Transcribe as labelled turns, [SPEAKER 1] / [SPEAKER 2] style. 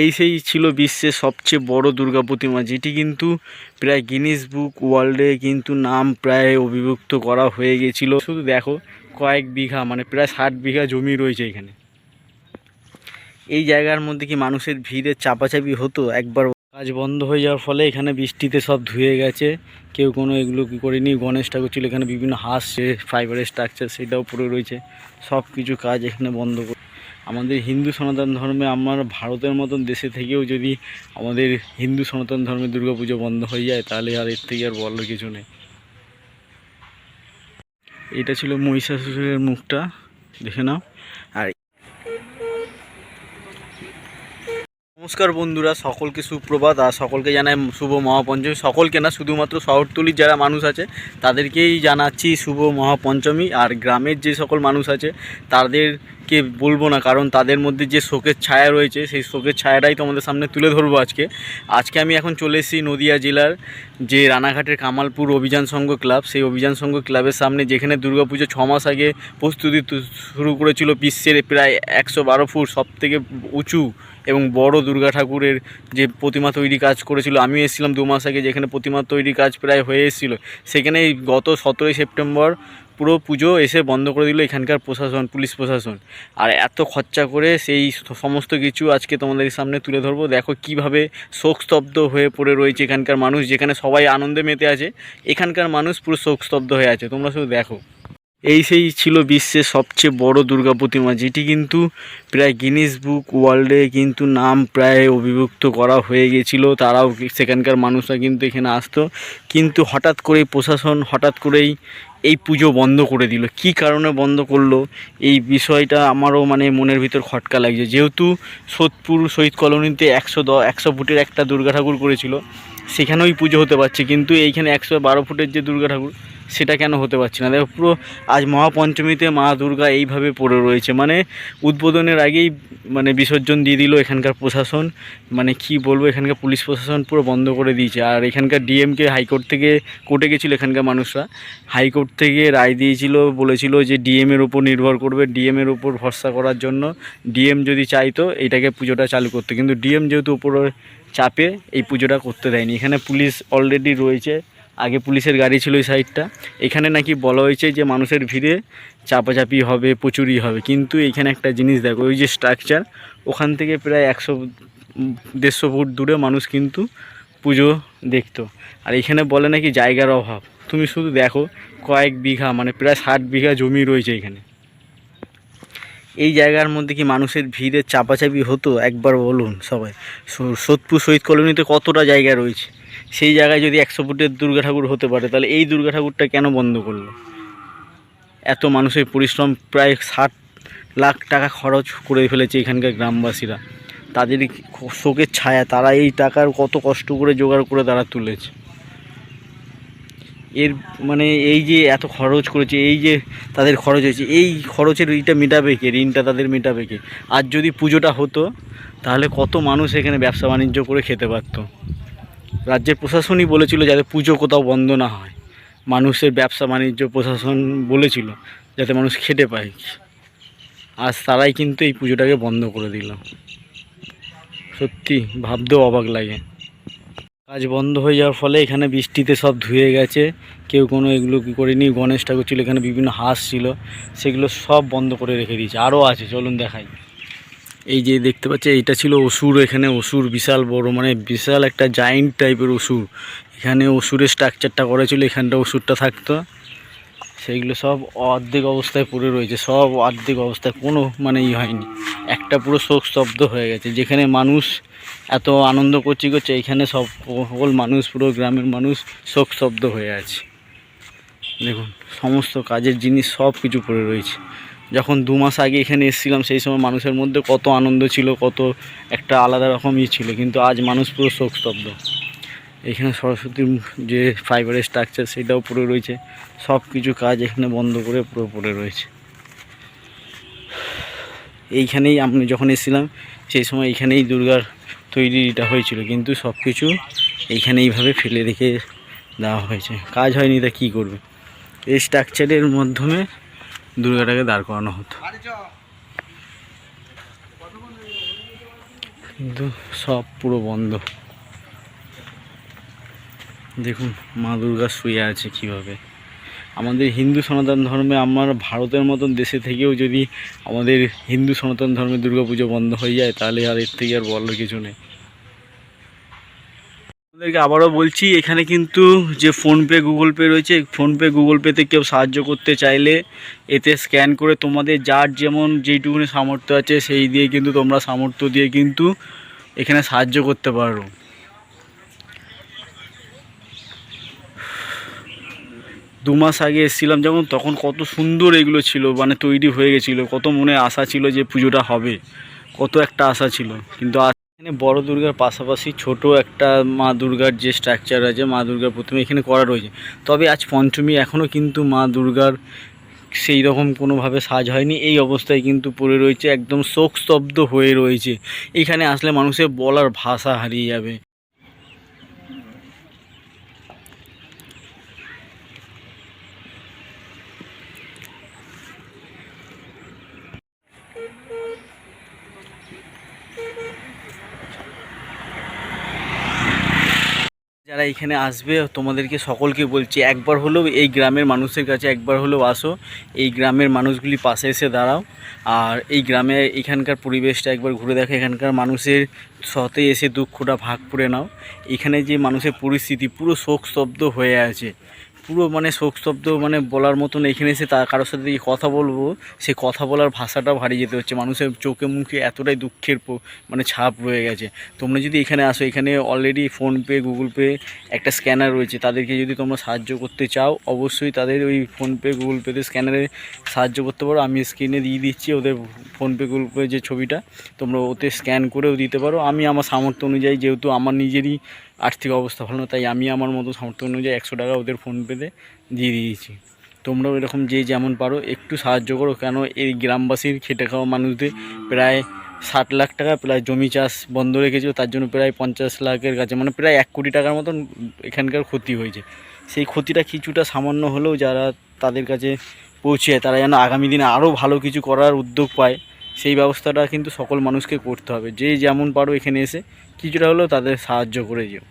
[SPEAKER 1] এই সেই ছিল বিশ্বের সবচেয়ে বড় দুর্গা প্রতিমা, যেটি কিন্তু প্রায় গিনিস বুক ওয়ার্ল্ডে কিন্তু নাম প্রায় অভিভুক্ত করা হয়ে গেছিল। শুধু দেখো, কয়েক বিঘা মানে প্রায় ষাট বিঘা জমি রয়েছে এখানে। এই জায়গার মধ্যে কি মানুষের ভিড়ের চাপাচাপি হতো? একবার কাজ বন্ধ হয়ে যাওয়ার ফলে এখানে বৃষ্টিতে সব ধুয়ে গেছে। কেউ কোনো এগুলো কি করেনি? গণেশ ঠাকুর ছিল এখানে, বিভিন্ন হাঁস ফাইবারের স্ট্রাকচার সেটাও পড়ে রয়েছে। সব কিছু কাজ এখানে বন্ধ করে আমাদের হিন্দু সনাতন ধর্মে আমার ভারতের মতন দেশে থেকেও যদি আমাদের হিন্দু সনাতন ধর্মে দুর্গাপুজো বন্ধ হয়ে যায়, তাহলে আর এর থেকে আর বলার কিছু নেই। এটা ছিল মহিষাসুরের মুখটা, দেখে নাও। আর নমস্কার বন্ধুরা, সকলকে সুপ্রভাত, আর সকলকে জানাই শুভ মহাপঞ্চমী। সকলকে না, শুধুমাত্র শহরতলির যারা মানুষ আছে, তাদেরকেই জানাচ্ছি শুভ মহাপঞ্চমী। আর গ্রামের যে সকল মানুষ আছে তাদেরকে বলব না, কারণ তাদের মধ্যে যে শোকের ছায়া রয়েছে, সেই শোকের ছায়াটাই তোমাদের সামনে তুলে ধরবো আজকে। আজকে আমি এখন চলে এসেছি নদিয়া জেলার যে রানাঘাটের কামালপুর অভিযান সংঘ ক্লাব, সেই অভিযান সংঘ ক্লাবের সামনে, যেখানে দুর্গাপুজো ছ মাস আগে প্রস্তুতি শুরু করেছিল বিশ্বের প্রায় একশো বারো ফুট সব থেকে উঁচু এবং বড় দুর্গা ঠাকুরের যে প্রতিমা তৈরি কাজ করেছিল। আমিও এসেছিলাম দু মাস আগে, যেখানে প্রতিমা তৈরি কাজ প্রায় হয়ে এসেছিল। সেখানে গত সতেরোই সেপ্টেম্বর পুরো পুজো এসে বন্ধ করে দিল এখানকার প্রশাসন, পুলিশ প্রশাসন। আর এত খরচা করে সেই সমস্ত কিছু আজকে তোমাদের সামনে তুলে ধরবো। দেখো কীভাবে শোকস্তব্ধ হয়ে পড়ে রয়েছে এখানকার মানুষ, যেখানে সবাই আনন্দে মেতে আছে। এখানকার মানুষ পুরো শোকস্তব্ধ হয়ে আছে। তোমরা শুধু দেখো। এই সেই ছিল বিশ্বের সবচেয়ে বড় দুর্গা প্রতিমা যেটি কিন্তু প্রায় গিনিস বুক ওয়ার্ল্ডে কিন্তু নাম প্রায় অভিভুক্ত করা হয়ে গেছিল। তারাও সেখানকার মানুষরা কিন্তু এখানে আসতো। কিন্তু হঠাৎ করেই প্রশাসন, হঠাৎ করেই এই পুজো বন্ধ করে দিল। কি কারণে বন্ধ করল? এই বিষয়টা আমারও মানে মনের ভিতর খটকা লাগছে। যেহেতু সোদপুর শহীদ কলোনিতে একশো দ, একশো ফুটের একটা দুর্গা ঠাকুর করেছিল, সেখানেও পুজো হতে পারছে। কিন্তু এইখানে একশো বারো ফুটের যে দুর্গা ঠাকুর সেটা কেন হতে পারছে না? দেখো, পুরো আজ মহাপঞ্চমীতে মা দুর্গা এইভাবে পড়ে রয়েছে। মানে উদ্বোধনের আগেই মানে বিসর্জন দিয়ে দিল এখানকার প্রশাসন। মানে কি বলব, এখানকার পুলিশ প্রশাসন পুরো বন্ধ করে দিয়েছে। আর এখানকার ডিএমকে হাইকোর্ট থেকে, কোর্টে গেছিল এখানকার মানুষরা। হাইকোর্ট থেকে রায় দিয়েছিল, বলেছিল যে ডিএমের উপর নির্ভর করবে, ডিএমের উপর ভরসা করার জন্য ডিএম যদি চাইতো এটাকে পুজোটা চালু করতে। কিন্তু ডিএম যেহেতু উপরে চাপে এই পুজোটা করতে দেয়নি। এখানে পুলিশ অলরেডি রয়েছে। আগে পুলিশের গাড়ি ছিল এই সাইডটা। এখানে নাকি বলা হয়েছে যে মানুষের ভিড়ে চাপাচাপি হবে, প্রচুরই হবে। কিন্তু এখানে একটা জিনিস দেখো, ওই যে স্ট্রাকচার ওখান থেকে প্রায় একশো দেড়শো ফুট দূরে মানুষ কিন্তু পুজো দেখতো। আর এখানে বলে নাকি জায়গার অভাব। তুমি শুধু দেখো, কয়েক বিঘা মানে প্রায় ষাট বিঘা জমি রয়েছে এখানে। এই জায়গার মধ্যে কি মানুষের ভিড়ে চাপাচাপি হতো? একবার বলুন সবাই। সোদপুর শহীদ কলোনিতে কতটা জায়গা রয়েছে? সেই জায়গায় যদি একশো ফুটের দুর্গা ঠাকুর হতে পারে, তাহলে এই দুর্গা ঠাকুরটা কেন বন্ধ করল? এত মানুষের পরিশ্রম, প্রায় ষাট লাখ টাকা খরচ করে ফেলেছে এখানকার গ্রামবাসীরা। তাদের শোকের ছায়া, তারা এই টাকার কত কষ্ট করে জোগাড় করে তারা তুলেছে। এর মানে এই যে এত খরচ করেছে, এই যে তাদের খরচ হয়েছে, এই খরচের এইটা মেটাবে কে? ঋণটা তাদের মেটাবে কে? আর যদি পুজোটা হতো, তাহলে কত মানুষ এখানে ব্যবসা বাণিজ্য করে খেতে পারতো? রাজ্যের প্রশাসনই বলেছিল যাতে পুজো কোথাও বন্ধ না হয়। মানুষের ব্যবসা বাণিজ্য প্রশাসন বলেছিল যাতে মানুষ খেতে পায়। আজ তারাই কিন্তু এই পুজোটাকে বন্ধ করে দিল। সত্যি ভাবতেও অবাক লাগে। কাজ বন্ধ হয়ে যাওয়ার ফলে এখানে বৃষ্টিতে সব ধুয়ে গেছে। কেউ কোনো এগুলো কী করেনি? গণেশ ঠাকুর ছিল, এখানে বিভিন্ন হাঁস ছিল, সেগুলো সব বন্ধ করে রেখে দিয়েছে। আরও আছে, চলুন দেখাই। এই যে দেখতে পাচ্ছি, এইটা ছিল অসুর, এখানে অসুর বিশাল বড় মানে বিশাল একটা জায়েন্ট টাইপের অসুর। এখানে অসুরের স্ট্রাকচারটা করেছিল এখানটা অসুরটা থাকতো। সেইগুলো সব অর্ধেক অবস্থায় পড়ে রয়েছে, সব অর্ধেক অবস্থায়, কোনো মানে ই হয়নি। একটা পুরো শোক স্তব্ধ হয়ে গেছে। যেখানে মানুষ এত আনন্দ করছি, করছে, এখানে সব সকল মানুষ, পুরো গ্রামের মানুষ শোক স্তব্ধ হয়ে আছে। দেখুন, সমস্ত কাজের জিনিস সব কিছু পড়ে রয়েছে। যখন দু মাস আগে এখানে এসেছিলাম, সেই সময় মানুষের মধ্যে কত আনন্দ ছিল, কত একটা আলাদা রকমই ছিল। কিন্তু আজ মানুষ পুরো শোকস্তব্ধ। এখানে সরস্বতীর যে ফাইবারের স্ট্রাকচার সেটাও পড়ে রয়েছে। সব কিছু কাজ এখানে বন্ধ করে পুরো পড়ে রয়েছে। এইখানেই আমি যখন এসেছিলাম, সেই সময় এইখানেই দুর্গার তৈরিটা হয়েছিল। কিন্তু সব কিছু এইখানে এইভাবে ফেলে রেখে দেওয়া হয়েছে। কাজ হয়নি তা কী করবে? এই স্ট্রাকচারের মাধ্যমে দুর্গাটাকে দাঁড় করানো হতো। কিন্তু সব পুরো বন্ধ। দেখুন, মা দুর্গা শুয়ে আছে কীভাবে। আমাদের হিন্দু সনাতন ধর্মে আমার ভারতের মতন দেশে থেকেও যদি আমাদের হিন্দু সনাতন ধর্মে দুর্গাপুজো বন্ধ হয়ে যায়, তাহলে আর এর থেকে আর বলার কিছু নেই। আপনাদেরকে আবারও বলছি, এখানে কিন্তু যে ফোনপে, গুগল পে রয়েছে, ফোনপে, গুগল পেতে কেউ সাহায্য করতে চাইলে এতে স্ক্যান করে তোমাদের যার যেমন যেইটুকুনি সামর্থ্য আছে, সেই দিয়ে কিন্তু তোমরা সামর্থ্য দিয়ে কিন্তু এখানে সাহায্য করতে পারো। দু মাস আগে এসেছিলাম, যেমন তখন কত সুন্দর এগুলো ছিল মানে তৈরি হয়ে গেছিল, কত মনে আশা ছিল যে পুজোটা হবে, কত একটা আশা ছিল, কিন্তু এখানে বড় দুর্গার পাশাপাশি ছোট একটা মা দুর্গার যে স্ট্রাকচার আছে মা দুর্গার প্রথমে এখানে করা রয়েছে। তবে আজ পঞ্চমী এখনও কিন্তু মা দুর্গার সেই রকম কোনোভাবে সাজ হয়নি। এই অবস্থায় কিন্তু পড়ে রয়েছে, একদম শোকস্তব্ধ হয়ে রয়েছে। এখানে আসলে মানুষের বলার ভাষা হারিয়ে যাবে। যারা এখানে আসবে, তোমাদেরকে সকলকে বলছি, একবার হলেও এই গ্রামের মানুষের কাছে একবার হলেও আসো। এই গ্রামের মানুষগুলি পাশে এসে দাঁড়াও। আর এই গ্রামে এখানকার পরিবেশটা একবার ঘুরে দেখো। এখানকার মানুষের সতে এসে দুঃখটা ভাগ করে নাও। এখানে যে মানুষের পরিস্থিতি, পুরো শোকস্তব্ধ হয়ে আছে। পুরো মানে শোকস্তব্ধ মানে বলার মতন এখানে এসে তার কারোর সাথে কথা বলব, সে কথা বলার ভাষাটাও হারিয়ে যেতে হচ্ছে। মানুষের চোখে মুখে এতটাই দুঃখের মানে ছাপ রয়ে গেছে। তোমরা যদি এখানে আসো, এখানে অলরেডি ফোনপে গুগল পে একটা স্ক্যানার রয়েছে। তাদেরকে যদি তোমরা সাহায্য করতে চাও, অবশ্যই তাদের ওই ফোনপে গুগল পেতে স্ক্যানারে সাহায্য করতে পারো। আমি স্ক্রিনে দিয়ে দিচ্ছি ওদের ফোনপে গুগল পে যে ছবিটা। তোমরা ওতে স্ক্যান করেও দিতে পারো। আমি আমার সামর্থ্য অনুযায়ী, যেহেতু আমার নিজেরই আর্থিক অবস্থা ভালো না, তাই আমি আমার মতো সামর্থ্য অনুযায়ী একশো টাকা ওদের ফোনপেতে দিয়ে দিয়েছি। তোমরাও এরকম যে যেমন পারো, একটু সাহায্য করো, কেন এই গ্রামবাসীর খেটে খাওয়া মানুষদের প্রায় ষাট লাখ টাকা, প্রায় জমি চাষ বন্ধ রেখেছিল, তার জন্য প্রায় পঞ্চাশ লাখের কাছে মানে প্রায় এক কোটি টাকার মতন এখানকার ক্ষতি হয়েছে। সেই ক্ষতিটা কিছুটা সামান্য হলেও যারা তাদের কাছে পৌঁছে, তারা যেন আগামী দিনে আরও ভালো কিছু করার উদ্যোগ পায়। সেই ব্যবস্থাটা কিন্তু সকল মানুষকে করতে হবে। যে যেমন পারো এখানে এসে কিছুটা হলেও তাদের সাহায্য করে যেও।